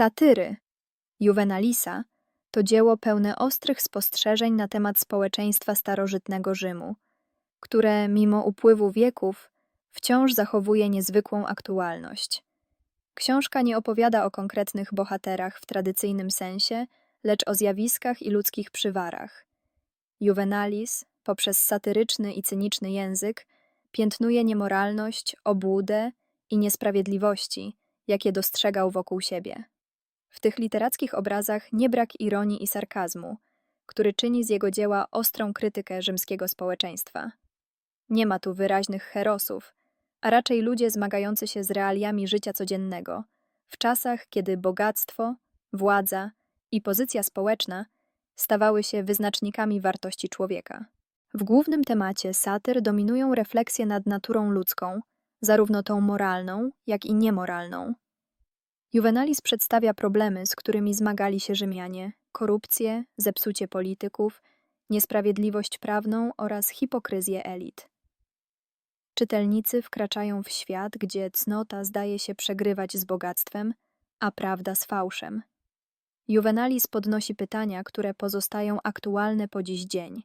Satyry Juvenalisa to dzieło pełne ostrych spostrzeżeń na temat społeczeństwa starożytnego Rzymu, które mimo upływu wieków wciąż zachowuje niezwykłą aktualność. Książka nie opowiada o konkretnych bohaterach w tradycyjnym sensie, lecz o zjawiskach i ludzkich przywarach. Juvenalis, poprzez satyryczny i cyniczny język, piętnuje niemoralność, obłudę i niesprawiedliwości, jakie dostrzegał wokół siebie. W tych literackich obrazach nie brak ironii i sarkazmu, który czyni z jego dzieła ostrą krytykę rzymskiego społeczeństwa. Nie ma tu wyraźnych herosów, a raczej ludzie zmagający się z realiami życia codziennego, w czasach, kiedy bogactwo, władza i pozycja społeczna stawały się wyznacznikami wartości człowieka. W głównym temacie satyr dominują refleksje nad naturą ludzką, zarówno tą moralną, jak i niemoralną. Juvenalis przedstawia problemy, z którymi zmagali się Rzymianie: korupcję, zepsucie polityków, niesprawiedliwość prawną oraz hipokryzję elit. Czytelnicy wkraczają w świat, gdzie cnota zdaje się przegrywać z bogactwem, a prawda z fałszem. Juvenalis podnosi pytania, które pozostają aktualne po dziś dzień.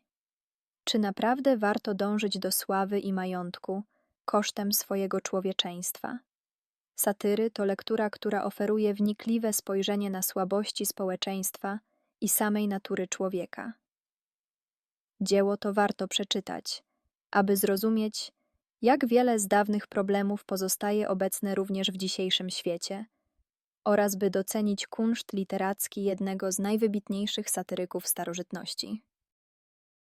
Czy naprawdę warto dążyć do sławy i majątku kosztem swojego człowieczeństwa? Satyry to lektura, która oferuje wnikliwe spojrzenie na słabości społeczeństwa i samej natury człowieka. Dzieło to warto przeczytać, aby zrozumieć, jak wiele z dawnych problemów pozostaje obecne również w dzisiejszym świecie, oraz by docenić kunszt literacki jednego z najwybitniejszych satyryków starożytności.